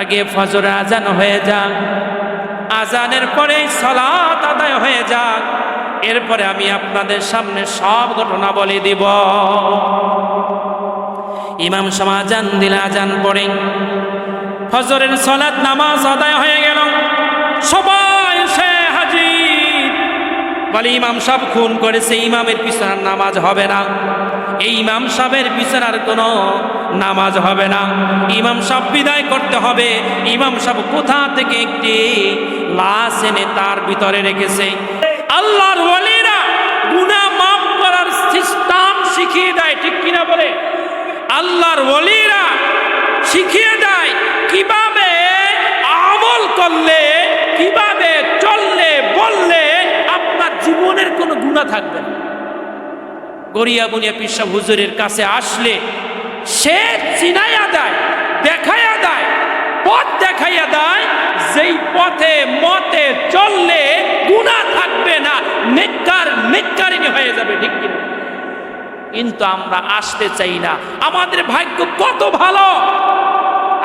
আগে ফজর আজান হয়ে যাক আজানের পরেই সলাত আদায় হয়ে যাক, এরপরে আমি আপনাদের সামনে সব ঘটনা বলে দিব। ইমাম সমাজান দিল আজান পড়ে। ফজরের সলাত নামাজ আদায় হয়ে গেল। সবাই সে হাজির। বলে ইমাম সব খুন করেছে, ইমামের পিছনের নামাজ হবে না। এই ইমাম সাহেবের পিছনের কোনো নামাজ হবে না। ইমাম সাহেব বিদায় করতে হবে। ইমাম সাহেব কোথা থেকে একটি লাশ এনে তার ভিতরে রেখেছে? আল্লাহর ওয়ালিরা গুনাহ মাফ করার সিস্টেম শিখিয়ে দেয়, ঠিক কিনা বলে? আল্লাহর ওলিরা শিখিয়ে দেয়, কীভাবে আমল করলে, কীভাবে চললে, বললে আপনার জীবনের কোনো গুণা থাকবে না। গড়িয়া বুনিয়া পিসা হুজুরের কাছে আসলে, সে চিনাইয়া দেয়, দেখাইয়া দেয়, পথ দেখাইয়া দেয়, যেই পথে মতে চললে গুণা থাকবে না নেককার নেককারিনী হয়ে যাবে, ঠিক কিনা? কিন্তু আমরা আসতে চাই না। আমাদের ভাগ্য কত ভালো!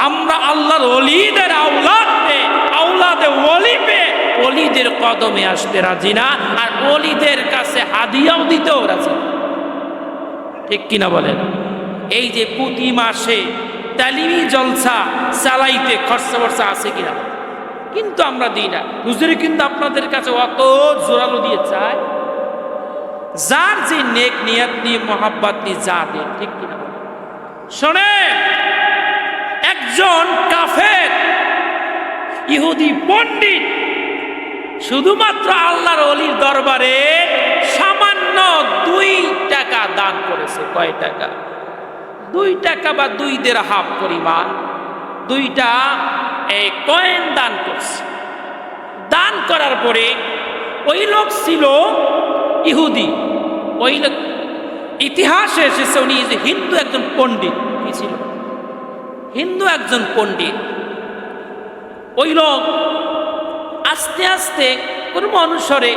আমরা আল্লাহর অলিদের আউলাদে আউলাদে অলি পেয়ে অলিদের কদমে আসতে রাজি না, আর অলিদের কাছে হাদিয়াও দিতেও রাজি না। ঠিক কিনা বলেন? এই যে প্রতি মাসে তালিমি জলসা চালাইতে খরচা বর্চা আছে কিনা? কিন্তু আমরা দিই না। হুজুরি কিন্তু আপনাদের কাছে অত জোরালো দিয়ে চায়। যার যে নেক নিয়ত নিয়ে, মহাব্বাত নিয়ে যা দেন, ঠিক কিনা? শোনেন, একজন কাফের, ইহুদি পণ্ডিত, শুধুমাত্র আল্লাহর অলির দরবারে দান করেছে, কয় টাকা? দুই টাকা বা দুই দের হাফ পরিমাণ। দুইটা এই কয়েন দান করছে। দান করার পরে ওই লোক ছিল ইহুদি। ওই লোক ইতিহাসে এসেছে, উনি হিন্দু একজন পণ্ডিত, কি ছিল? হিন্দু একজন পণ্ডিত। ওই লোক আস্তে আস্তে কর্ম অনুসারে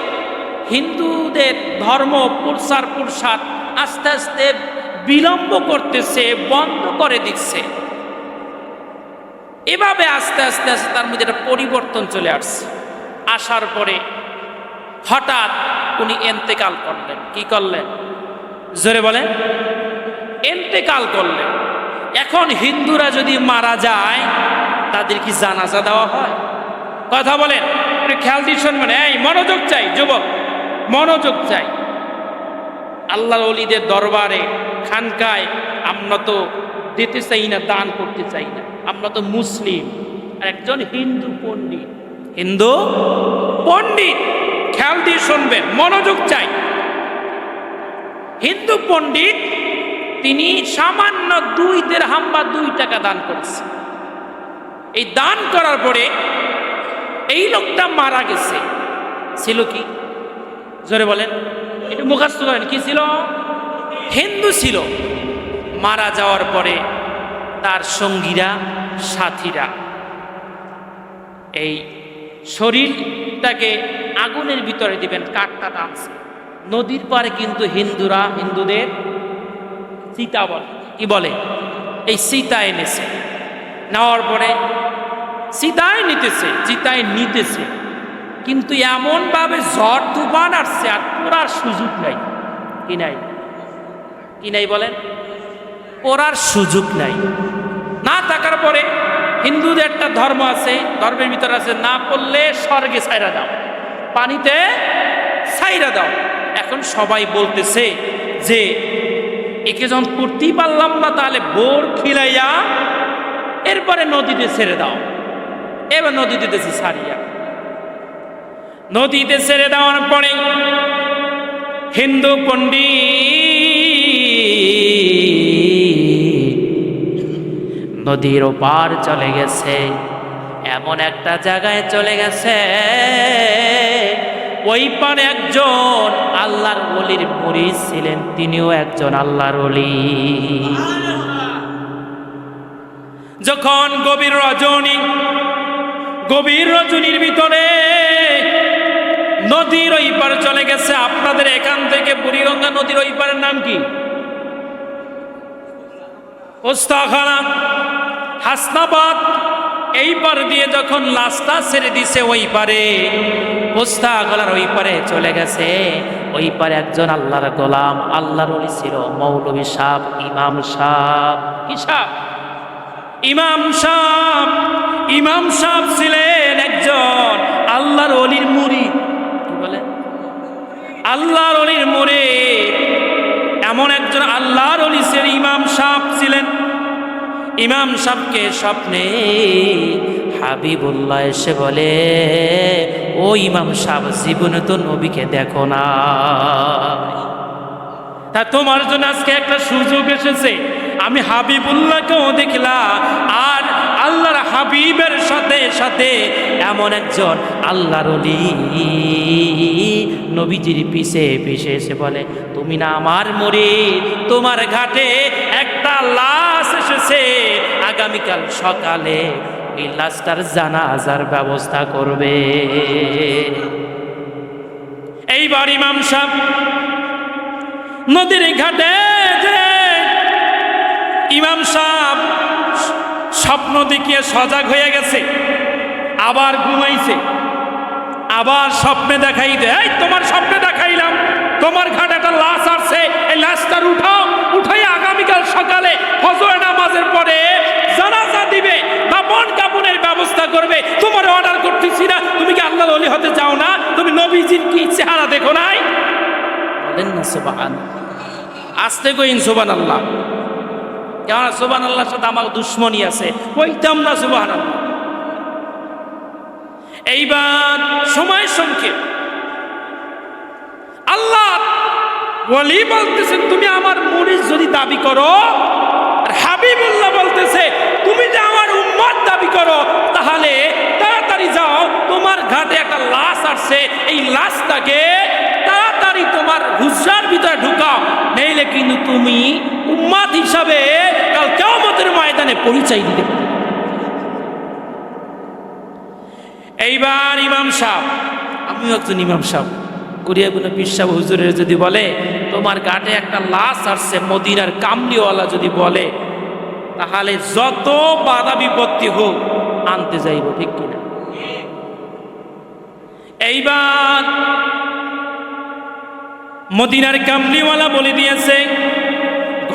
হিন্দুদের ধর্ম প্রসার প্রসার আস্তে আস্তে বিলম্ব করতেছে, বন্ধ করে দিচ্ছে। এভাবে আস্তে আস্তে আস্তে তার মধ্যে একটা পরিবর্তন চলে আসছে। আসার পরে হঠাৎ উনি এন্তেকাল করলেন। কি করলেন? জোরে বলেন। এন্তেকাল করলেন। এখন হিন্দুরা যদি মারা যায়, তাদের কি জানাজা দেওয়া হয়? কথা বলেন। খেয়াল দিয়ে শুনবেন। এই, মনোযোগ চাই, যুবক। মনোযোগ চাই। আল্লাহর অলিদের দরবারে খানকায় আমরা তো দিতে চাই না দান করতে চাই না। আমরা তো মুসলিম। আর একজন হিন্দু পণ্ডিত। হিন্দু পণ্ডিত খেয়াল দিয়ে শুনবেন মনোযোগ চাই। হিন্দু পণ্ডিত তিনি সামান্য দুই দেড়হাম বা দুই টাকা দান করেছে। এই দান করার পরে এই লোকটা মারা গেছে। ছিল কি? জোরে বলেন। একটু মুখাস্ত করেন, কি ছিল? হিন্দু ছিল। মারা যাওয়ার পরে তার সঙ্গীরা, সাথীরা, এই শরীরটাকে আগুনের ভিতরে দিবেন, কাঠটা টানছে। নদীর পারে কিন্তু হিন্দুরা, হিন্দুদের সীতা বলে। কি বলে? এই সীতা এনেছে। নেওয়ার পরে সীতায় নিতেছে চিতায় নিতেছে। কিন্তু এমনভাবে ঝড় তুফান আসছে আর পড়ার সুযোগ নাই। কি নাই? কি নাই বলেন? পড়ার সুযোগ নাই। না থাকার পরে হিন্দুদের একটা ধর্ম আছে, ধর্মের ভিতরে আছে, না পড়লে স্বর্গে ছাইরা দাও, পানিতে ছাইরা দাও। এখন সবাই বলতেছে যে, একে যখন করতেই পারলাম না, তাহলে বোর খিলাইয়া এরপরে নদীতে ছেড়ে দাও। এবার নদীতে দেশে ছাড়িয়া নদীতে ছেড়ে দেওয়ার পরে হিন্দু পণ্ডিত নদীর ওপার চলে গেছে, এমন একটা জায়গায় চলে গেছে। ওই পারে একজন আল্লাহর অলির মুড়ি ছিলেন, তিনিও একজন আল্লাহর অলি যখন গভীর রজনী, গভীর রজনীর ভিতরে নদীর ওই পার চলে গেছে। আপনাদের এখান থেকে বুড়িগঙ্গা নদীর ওই পারের নাম কি? হাসনাবাদ। এই পার দিয়ে যখন লাস্তা ছেড়ে দিছে ওই পারে ওস্তাখানার ওই পারে চলে গেছে। ওই পারে একজন আল্লাহর গোলাম। আল্লাহর ওলি ছিল মৌলভী সাহ, ইমাম সাহ। কি সাহ? ইমাম সাহ। ইমাম সাহ ছিলেন একজন আল্লাহর অলির বলে আল্লাহর অলির মোড়ে এমন একজন আল্লাহর অলি ছিলেন ইমাম সাহ ছিলেন। ইমাম সাহকে স্বপ্নে হাবিবুল্লাহ এসে বলে, ও ইমাম সাহ জীবনে তো নবীকে দেখো না। তা তোমার জন্য আজকে একটা সুযোগ এসেছে। আমি হাবিবুল্লাহকেও দেখলাম আর আল্লাহর হাবিবের সাথে সাথে এমন একজন আল্লাহর নবীজির পিছে পিছে এসে বলে, তুমি না আমার মরে তোমার ঘাটে একটা লাশ এসেছে। আগামীকাল সকালে এই লাশটার জানাজার ব্যবস্থা করবে। এইবার ইমাম সাহেব নদীর ঘাটে ইমাম সাহেব স্বপ্ন দেখিয়ে সজাগ হয়ে গেছে। আবার ঘুমাইছে। আবার স্বপ্নে দেখাই দে। এই তোমার স্বপ্নে দেখাইলাম। তোমার ঘাটে একটা লাশ আসছে। এই লাশটার উঠাও। উঠাই আগামীকাল সকালে ফজর নামাজের পরে জানাজা দিবে বন কাপনের ব্যবস্থা করবে। তোমার অর্ডার করতেছি না। তুমি কি আল্লাহ অলি হতে চাও না? তুমি নবীজির কি চেহারা দেখো নাই? বলেন না সুবাহান। আসতে কইন সুবান আল্লাহ কেননা সুবান আল্লাহর সাথে আমার দুশ্মনী আছে। কইতাম না সুবাহান আল্লাহ এইবার সময় সংক্ষেপ। আল্লাহ বলি বলতেছেন, তুমি আমার মরিচ যদি দাবি করো হাবিবুল্লাহ বলতেছে, তুমি যে আমার উম্মত দাবি করো, তাহলে তাড়াতাড়ি যাও, তোমার ঘাটে একটা লাশ আসছে। এই লাশটাকে তাড়াতাড়ি তোমার হুজরার ভিতরে ঢুকাও। নেইলে কিন্তু তুমি উম্মাদ হিসাবে কাল কেমতের ময়দানে পরিচয় দিতে পারবে। এইবার ইমাম সাহ আমিও একজন ইমাম সাহ কুরিয়া কোনো পিসাব হুজুরের যদি বলে, তোমার ঘাটে একটা লাশ আসছে, মদিনার কামলিওয়ালা যদি বলে, তাহলে যত বাধা বিপত্তি হোক, আনতে যাইব, ঠিক কিনা? এইবার মদিনার কামলিওয়ালা বলে দিয়েছে,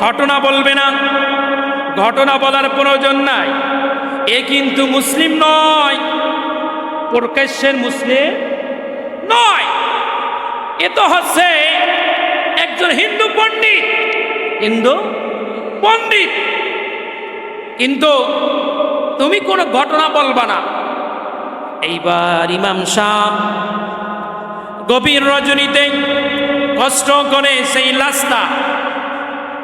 ঘটনা বলবে না। ঘটনা বলার প্রয়োজন নাই। এ কিন্তু মুসলিম নয়। প্রকাশ্যের মুসলিম নয়। এ তো হচ্ছে একজন হিন্দু পণ্ডিত। হিন্দু? পণ্ডিত। কিন্তু তুমি কোনো ঘটনা বলবা না। এইবার ইমাম শাহ গভীর রজনীতে কষ্ট করে সেই লাস্তা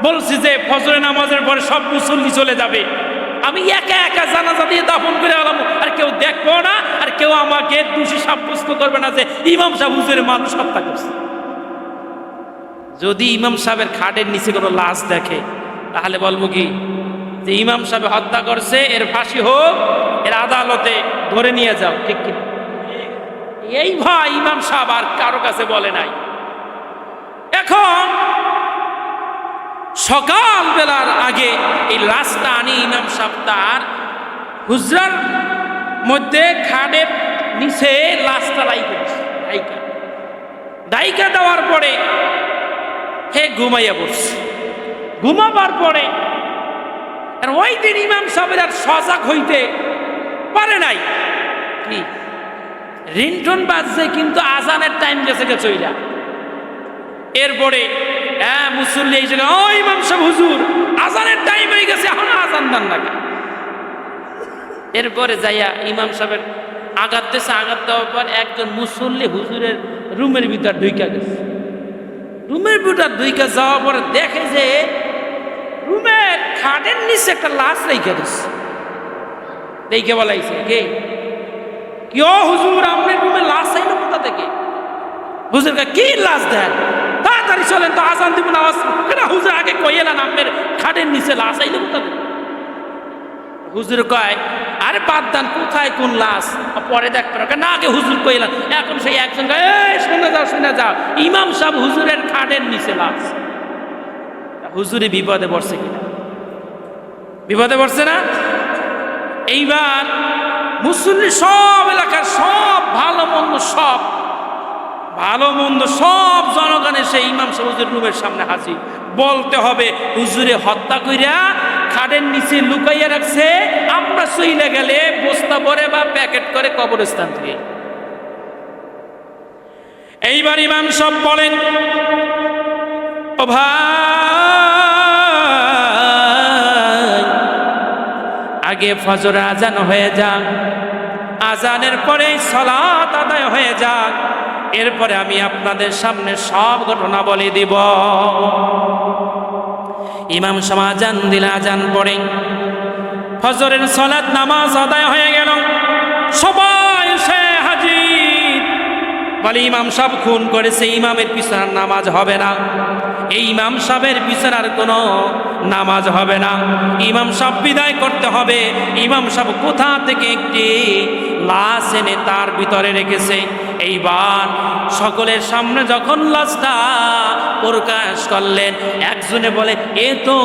বলছি যে ফজরে নামাজের পরে সব মুসল্লি চলে যাবে। আমি একা একা জানাজা দিয়ে দাফন করে আলাম। আর কেউ দেখব না, আর কেউ আমাকে দোষী সাব্যস্ত করবে না যে ইমাম সাহেব হুজুরের মানুষ হত্যা করছে। যদি ইমাম সাহেবের খাটের নিচে কোনো লাশ দেখে, তাহলে বলব কি? যে ইমাম সাহেব হত্যা করছে, এর ফাঁসি হোক, এর আদালতে ধরে নিয়ে যাও, ঠিক কি এই ভাই ইমাম সাহেব আর কারও কাছে বলে নাই। এখন সকাল বেলার আগে এই লাশটা আনি ইমাম সাহেব তার হুজরার মধ্যে খাটের নিচে লাশটা দিছে, রাইকা দায়িকা দেওয়ার পরে হে ঘুমাইয়া পড়ছে। ঘুমাবার পরে আর ওই দিন ইমাম সাহেবের আর সজাগ হইতে পারে নাই। কি? রিংটন বাজছে কিন্তু আজানের টাইম গেছে গে চইলা। এরপরে হ্যাঁ মুসল্লি এই জায়গায় ও ইমাম সাহেব হুজুর আজানের টাইম হয়ে গেছে এখন আজান দান নাকি এরপরে যাইয়া ইমাম সাহেবের আঘাত দিয়েছে আঘাত দেওয়ার পর একজন মুসল্লি হুজুরের রুমের ভিতর ঢুইকা গেছে। রুমের ভিতর ঢুইকা যাওয়ার পরে দেখে যে রুমের খাটের নিচে একটা লাশ রেখে দিচ্ছে দেখে বলাইছে কে? কি ও হুজুর আপনার রুমে লাশ আইলো কোথা থেকে? হুজুর কয়, কি লাশ দেন? তাড়াতাড়ি চলেন তো, আজান দিব না হুজুর আগে কইয়ে না আপনার খাটের নিচে লাশ থেকে হুজুর কয়, আরে বাদ দান, কোথায় কোন লাশ? পরে দেখ না, আগে হুজুর কইলাম এখন সেই একজন শুনে যাও শুনে যাও, ইমাম সাহেব হুজুরের খাটের নিচে লাশ। হুজুরে বিপদে পড়ছে কিনা? বিপদে পড়ছে না? এইবার মুসল্লি সব এলাকার সব ভালো মন্দ সব ভালো মন্দ সব জনগণের সেই ইমাম সাহুজের রুমের সামনে হাজির। বলতে হবে, হুজুরে হত্যা কইরা খাটের নিচে লুকাইয়া রাখছে, আমরা সইলে গেলে বস্তা ভরে বা প্যাকেট করে কবরস্থান থেকে। এইবার ইমাম সব বলেন, ও ভাই, আগে ফজর আজান হয়ে যাক আজানের পরেই সলাত আদায় হয়ে যাক। এরপরে আমি আপনাদের সামনে সব ঘটনা বলে দিব। ইমাম সমাজান দিল আজান পড়ে। ফজরের সলাত নামাজ আদায় হয়ে গেল। সবাই সে হাজির। বলে, ইমাম সাহেব খুন করেছে, ইমামের পিছনার নামাজ হবে না। এই ইমাম সাহেবের পিছনার কোনো নামাজ হবে না। ইমাম সাহেব বিদায় করতে হবে। ইমাম সাহেব কোথা থেকে একটি লাশ এনে তার ভিতরে রেখেছে? এইবার সকলের সামনে যখন লাশটা প্রকাশ করলেন, একজনে বলে, এ তো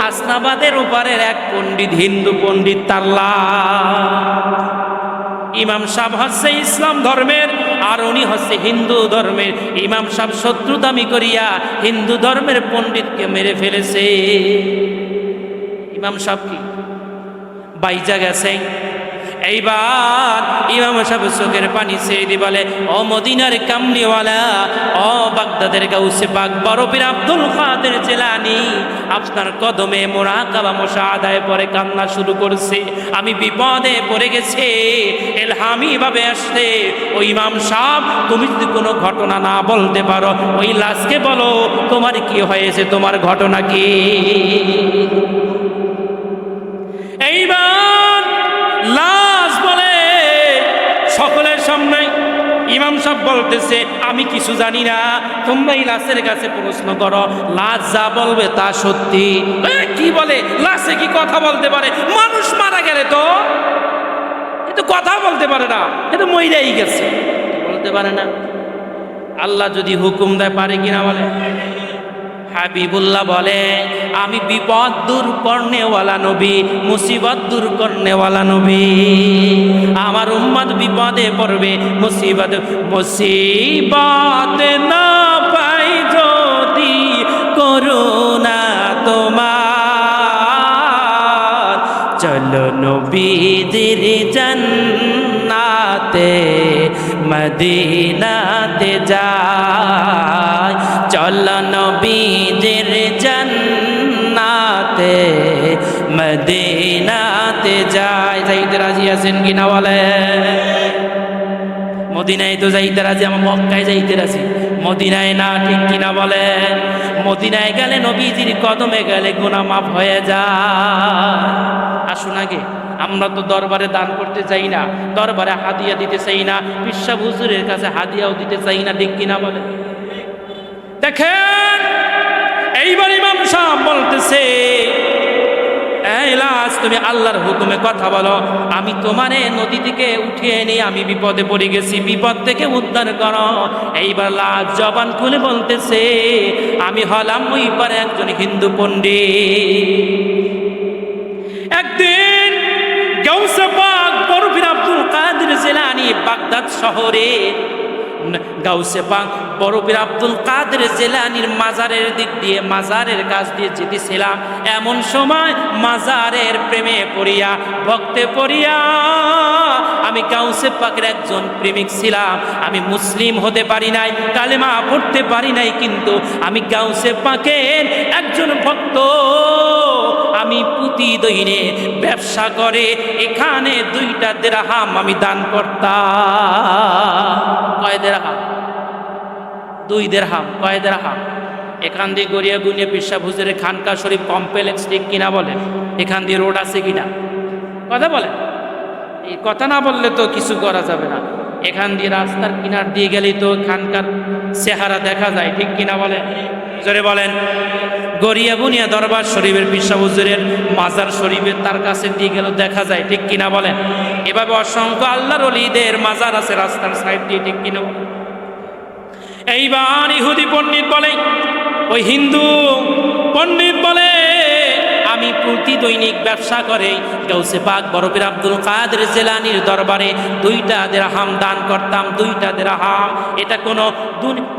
হাসনাবাদের ওপারের এক পণ্ডিত, হিন্দু পণ্ডিত তার লাশ। ইমাম সাহেব হচ্ছে ইসলাম ধর্মের, আর উনি হচ্ছে হিন্দু ধর্মের। ইমাম সাহেব শত্রুতামি করিয়া হিন্দু ধর্মের পণ্ডিতকে মেরে ফেলেছে। ইমাম সাহেব কি? বাইজা গেছে এইবার ইমাম সাহেব চোখের পানি ছেড়ে দি বলে, ও মদিনার কামলিওয়ালা, ও বাগদাদের গাউসে বাগ বরফের আব্দুল কাদের জেলানি, আপনার কদমে মোরা কাবা মশা আদায় পরে কান্না শুরু করছে, আমি বিপদে পড়ে গেছে, এলহামি ভাবে আসছে ওই ইমাম সাহেব, তুমি যদি কোনো ঘটনা না বলতে পারো, ওই লাশকে বলো, তোমার কি হয়েছে, তোমার ঘটনা কি? সকলের সামনে ইমাম সাহেব বলতেছে, আমি কিছু জানি না, তোমরা এই লাশের কাছে প্রশ্ন করো, লাশ যা বলবে তা সত্যি? কি বলে? লাশে কি কথা বলতে পারে? মানুষ মারা গেলে তো এ তো কথা বলতে পারে না, এ তো মইরাই গেছে বলতে পারে না। আল্লাহ যদি হুকুম দেয়, পারে কিনা বলে? হাবিবুল্লাহ বলে আমি বিপদ দূর করনেওয়ালা নবী, মুসিবত দূর করনেওয়ালা নবী। আমার উম্মত বিপদে পড়বে, মুসিবত মুসিবত না পাই যদি করুণা তোমার। চলো নবীদের জান্নাতে, মদিনাতে যায় চল মদিনাতে যায়। যাইতে রাজি আছেন কিনা বলে মদিনায় তো যাইতে রাজি, আমার মক্কায় যাইতে রাজি। মদিনায় না, ঠিক কিনা বলে মদিনায় গেলে নবীজির কদমে গেলে গুণা মাফ হয়ে যায়। আসুন আগে, আমরা তো দরবারে দান করতে চাই না, দরবারে হাদিয়া দিতে চাই না বিশ্বাব হুজুরের কাছে হাদিয়াও দিতে চাই না, ঠিক কিনা বলে দেখেন, এইবার ইমাম সাহেব বলতেছে এই লাশ তুমি আল্লাহর হুকুমে কথা বলো। আমি তোমারে নদী থেকে উঠিয়ে নিয়ে আমি বিপদে পড়ে গেছি। বিপদ থেকে উদ্ধার করো। এইবার লাশ জবান খুলে বলতেছে, আমি হলাম ওই একজন হিন্দু পণ্ডিত। একদিন গৌসে বরফির আব্দুল কাদের জেলানি বাগদাদ শহরে গাউসে পাক বরফির আব্দুল কাদের জেলানির মাজারের দিক দিয়ে মাজারের কাছ দিয়ে যেতেছিলাম এমন সময় মাজারের প্রেমে পড়িয়া, ভক্তে পড়িয়া আমি গাউসে পাকের একজন প্রেমিক ছিলাম। আমি মুসলিম হতে পারি নাই, কালেমা পড়তে পারি নাই, কিন্তু আমি গাউসে পাকের একজন ভক্ত। আমি প্রতিদিনে ব্যবসা করে, এখানে দুইটা দেরাহাম আমি দান করতাম। কয় দেরাহাম দুই দেড়হাম, কয় দেড়হাম? এখান দিয়ে গড়িয়া গুনিয়ে পিসা হুজুরের খানকা শরীফ কমপ্লেক্স ঠিক কিনা বলেন? এখান দিয়ে রোড আছে কিনা? কথা বলেন। এই কথা না বললে তো কিছু করা যাবে না। এখান দিয়ে রাস্তার কিনার দিয়ে গেলেই তো খানকার চেহারা দেখা যায়, ঠিক কিনা বলেন? জোরে বলেন, গড়িয়া বুনিয়া দরবার শরীফের হুজুরের মাজার শরীফের তার কাছে দিয়ে গেল, দেখা যায় ঠিক কিনা বলেন। এভাবে অসংখ্য আল্লাহর অলিদের মাজার আছে রাস্তার সাইড দিয়ে ঠিক কিনা এইবার ইহুদি পণ্ডিত বলে, ওই হিন্দু পণ্ডিত বলে, আমি প্রতি দৈনিক ব্যবসা করে গৌসে পাক বরফির আব্দুল কাদের জেলানির দরবারে দুইটা দেরাহাম দান করতাম, দুইটা দেরাহাম। এটা কোনো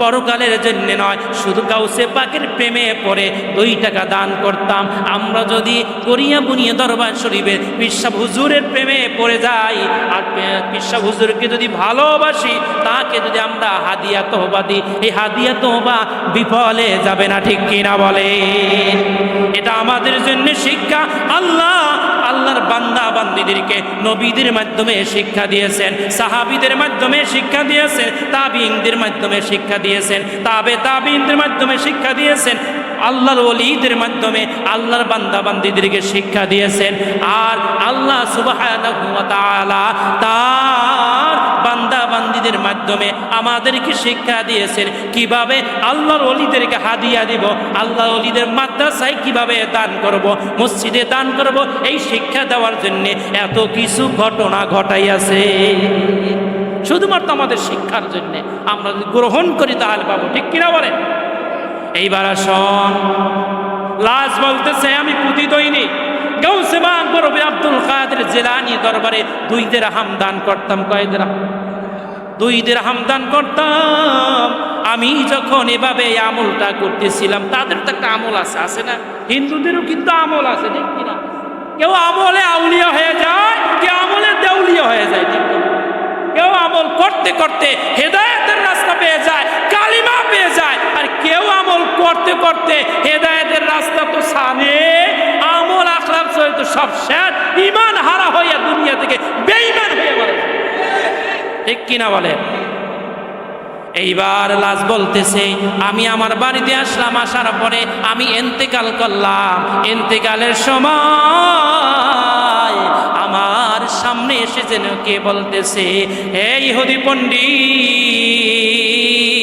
পরকালের জন্য নয়, শুধু গাউসে পাকের প্রেমে পড়ে দুই টাকা দান করতাম। আমরা যদি করিয়া বুনিয়ে দরবার শরীফের পিসাব হুজুরের প্রেমে পড়ে যাই, আর পিসাব হুজুরকে যদি ভালোবাসি, তাকে যদি আমরা হাদিয়া তোহবা দিই, এই হাদিয়া তোহবা বিফলে যাবে না, ঠিক কিনা বলে এটা আমাদের জন্য শিক্ষা, আল্লাহ আল্লাহর বান্দা বান্দিদেরকে নবীদের মাধ্যমে শিক্ষা দিয়েছেন, সাহাবিদের মাধ্যমে শিক্ষা দিয়েছেন তাবিনদের মাধ্যমে শিক্ষা দিয়েছেন, তাবে তাবিনদের মাধ্যমে শিক্ষা দিয়েছেন, আল্লাহর ওলিদের মাধ্যমে আল্লাহর বান্দা বান্দিদেরকে শিক্ষা দিয়েছেন। আর আল্লাহ সুবাহ তার বান্দা বান্দিদের মাধ্যমে আমাদেরকে শিক্ষা দিয়েছেন। কীভাবে আল্লাহর অলিদেরকে হাদিয়া দিব, আল্লাহর অলিদের মাদ্রাসায় কীভাবে দান করব, মসজিদে দান করব, এই শিক্ষা দেওয়ার জন্যে এত কিছু ঘটনা ঘটাইয়াছে। শুধুমাত্র আমাদের শিক্ষার জন্যে। আমরা যদি গ্রহণ করি তাহলে পাবো। ঠিক কিনা বলেন? এইবার আসন। লাশ বলতেছে, আমি পুঁতি দইনি বাগ বরফি আব্দুল কাদের জেলানি দরবারে দুই দের হামদান করতাম কয় দের দুই দের হামদান করতাম। আমি যখন এভাবে আমলটা করতেছিলাম, তাদের তো একটা আমল আছে আছে না? হিন্দুদেরও কিন্তু আমল আছে, ঠিক কিনা? কেউ আমলে আউলিয়া হয়ে যায়, কেউ আমলে দেউলিয়া হয়ে যায়, ঠিক কেউ আমল করতে করতে হেদায়েতের রাস্তা পেয়ে যায়, কালিমা পেয়ে যায়, আর কেউ আমল করতে করতে হেদায়েতের রাস্তা তো সামনে আমল আখলাপ সহিত সব শেষ ইমান হারা হইয়া দুনিয়া থেকে বেঈমান হয়ে বলে ঠিক কিনা বলে? এইবার লাজ বলতেছে, আমি আমার বাড়িতে আসলাম, আসার পরে আমি এন্তেকাল করলাম। এন্তেকালের সময় আমার সামনে এসে যেন কে বলতেছে এই হদি পণ্ডিত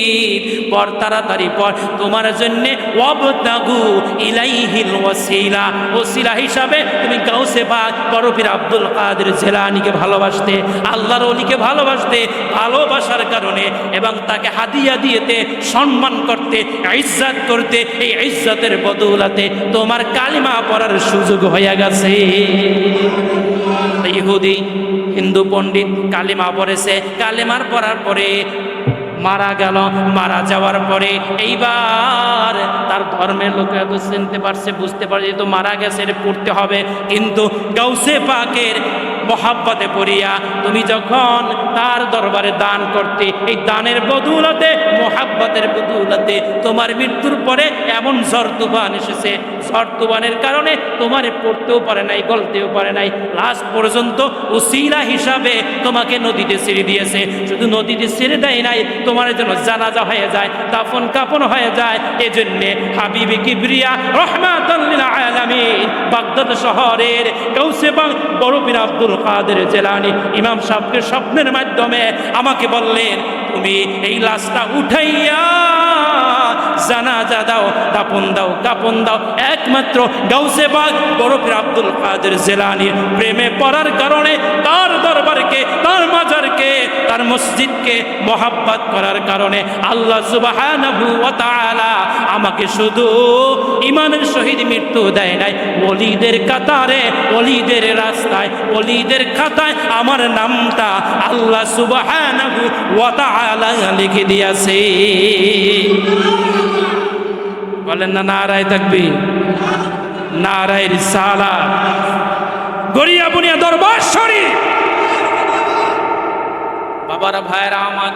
পর তাড়াতাড়ি পর তোমার জন্য ওয়াবতাগু ইলাইহিল ওয়াসিলা। ওসিলা হিসাবে তুমি গাউসে পাক বরফির আব্দুল কাদের জেলানিকে ভালোবাসতে, আল্লাহর অলিকে ভালোবাসতে, ভালোবাসার কারণে এবং তাকে হাদিয়া দিয়েতে, সম্মান করতে, ইজ্জত করতে, এই ইজ্জতের বদৌলাতে তোমার কালিমা পড়ার সুযোগ হয়ে গেছে। ইহুদি, হিন্দু পণ্ডিত কালিমা পড়েছে। কালিমার পড়ার পরে মারা গেল, মারা যাওয়ার পরে এইবার তার ধর্মের লোক এত চিনতে পারছে, বুঝতে পারছে তো মারা গেছে, এটা পড়তে হবে। কিন্তু গাউসে পাকের মহাব্বতে পড়িয়া তুমি যখন তার দরবারে দান করতে, এই দানের বদুলতে, মহাব্বতের বদুলতে তোমার মৃত্যুর পরে এমন ঝড় তুফান এসেছে। ঝড় তুফানের কারণে তোমার পড়তেও পারে নাই, গলতেও পারে নাই। লাস্ট পর্যন্ত উসিলা হিসাবে তোমাকে নদীতে ছেড়ে দিয়েছে। শুধু নদীতে ছেড়ে দেয় নাই, তোমার জন্য জানাজা হয়ে যায়, দাফন কাপন হয়ে যায়। এজন্যে হাবিবি কিবরিয়া রহমাতুল্লিল আলামিন বাগদাদ শহরের কৌসে বাং বড়পিন আব্দুল কাদের জেলানি ইমাম সাহেবকে স্বপ্নের মাধ্যমে আমাকে বললেন তুমি এই লাশটা উঠাইয়া জানাজা দাও দাপন দাও কাপন দাও। একমাত্র গাউসে বাগ বরফের আব্দুল কাদের জেলানির প্রেমে পড়ার কারণে তার দরবারকে, তার মাজারকে, তার মসজিদকে মহাব্বত করার কারণে আল্লাহ ওয়া আমাকে শুধু ইমানের শহীদ মৃত্যু দেয় নাই। অলিদের কাতারে অলিদের রাস্তায় অলিদের খাতায় আমার নামটা আল্লাহ তাআলা লিখে দিয়েছে। বলেন না নারায় থাকবি নারায়ের সালা গড়িয়া বুনিয়া দরবার শরীফ। বাবারা ভাইরা আমার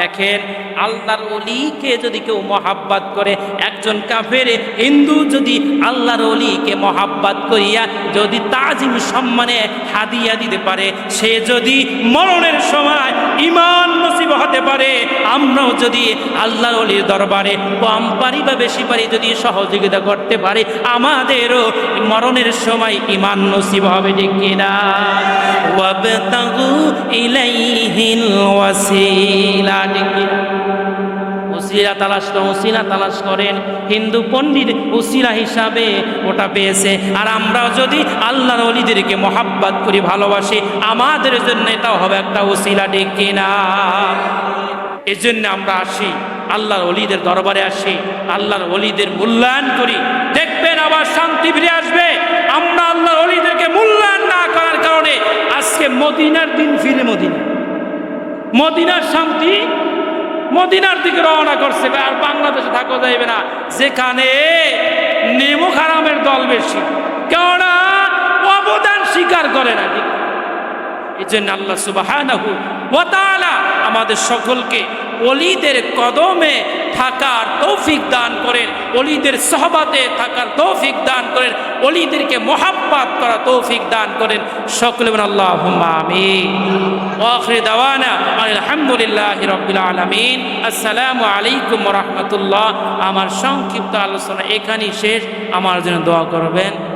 দেখেন, আল্লাহর অলিকে যদি কেউ মহাব্বাত করে, একজন কাফের, হিন্দু যদি আল্লাহর অলিকে মহাব্বাত করিয়া যদি তাজিম সম্মানে হাদিয়া দিতে পারে, সে যদি মরণের সময় ইমান নসিব হতে পারে, আমরাও যদি আল্লাহর অলির দরবারে কম পারি বা বেশি পারি যদি সহযোগিতা করতে পারি, আমাদেরও মরণের সময় ইমান নসিব হবে ঠিক কিনা? ওয়াবতাগু উসিলা তালাশ তালাশ করেন। হিন্দু পণ্ডিত উসিলা হিসাবে ওটা পেয়েছে। আর আমরাও যদি আল্লাহর অলিদেরকে মহাব্বাত করি, ভালোবাসি, আমাদের জন্য এটাও হবে একটা উসিলা ডেকে না এই জন্য আমরা আসি, আল্লাহর অলিদের দরবারে আসি, আল্লাহর অলিদের মূল্যায়ন করি। দেখবেন আবার শান্তি ফিরে আসবে। মদিনার দিন ফিরে মদিনা। মদিনার শান্তি মদিনার দিকে রওনা করছে আর বাংলাদেশে থাকা যাইবে না। যেখানে নেমু খারামের দল বেশি, কেননা অবদান স্বীকার করে না এই জন্য আল্লাহ ওয়া আমাদের সকলকে অলিদের কদমে থাকার তৌফিক দান করেন, অলিদের সহবাতে থাকার তৌফিক দান করেন, অলিদেরকে মোহাব্বাত করা তৌফিক দান করেন। সকলে আলহামদুলিল্লাহ রব্বিল আলামিন। আসসালামু আলাইকুম রহমতুল্লাহ। আমার সংক্ষিপ্ত আলোচনা এখানেই শেষ। আমার জন্য দোয়া করবেন।